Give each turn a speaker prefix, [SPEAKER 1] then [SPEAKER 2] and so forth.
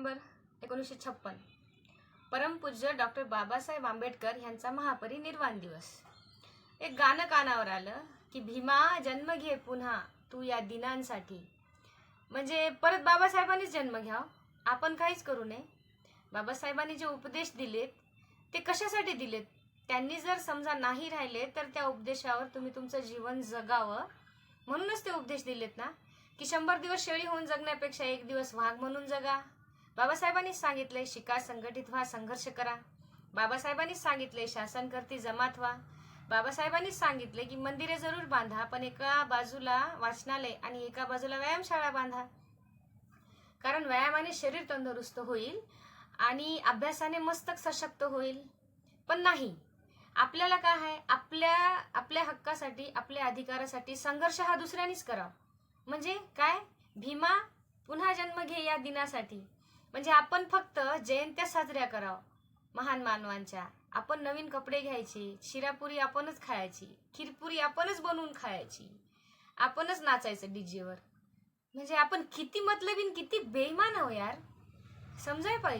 [SPEAKER 1] September एकोणीसशे छप्पन. परमपूज्य डॉक्टर बाबासाहेब आंबेडकर यांचा महापरिनिर्वाण दिवस. एक गाणं कानावर आलं की भीमा जन्म घे पुन्हा तू या दिनांसाठी. म्हणजे परत बाबासाहेबांनीच जन्म घ्याव हो. आपण काहीच करू नये. बाबासाहेबांनी जे उपदेश दिलेत ते कशासाठी दिलेत? त्यांनी जर समजा नाही राहिले तर त्या उपदेशावर तुम्ही तुमचं जीवन जगावं. म्हणूनच ते उपदेश दिलेत ना? की शंभर दिवस शेळी होऊन जगण्यापेक्षा एक दिवस वाघ म्हणून जगा. बाबासाहेबांनीच सांगितले शिका संघटित व्हा संघर्ष करा. बाबासाहेबांनीच सांगितले शासन करती जमात व्हा. बाबासाहेबांनीच सांगितले की मंदिरे जरूर बांधा पण एका बाजूला वाचनालय आणि एका बाजूला व्यायामशाळा बांधा. कारण व्यायामाने शरीर तंदुरुस्त होईल आणि अभ्यासाने मस्तक सशक्त होईल. पण नाही आपल्याला काय आहे? आपल्या आपल्या हक्कासाठी आपल्या अधिकारासाठी संघर्ष हा दुसऱ्यानेच करावा. म्हणजे काय? भीमा पुन्हा जन्म घे या दिनासाठी. म्हणजे आपण फक्त जयंत्या साजऱ्या करावं महान मानवांच्या. आपण नवीन कपडे घ्यायचे शिरापुरी आपणच खायची खीरपुरी आपणच बनवून खायची आपणच नाचायचं डीजेवर म्हणजे आपण किती मतलबीन किती बेईमान हो यार. समजाय पाहिजे.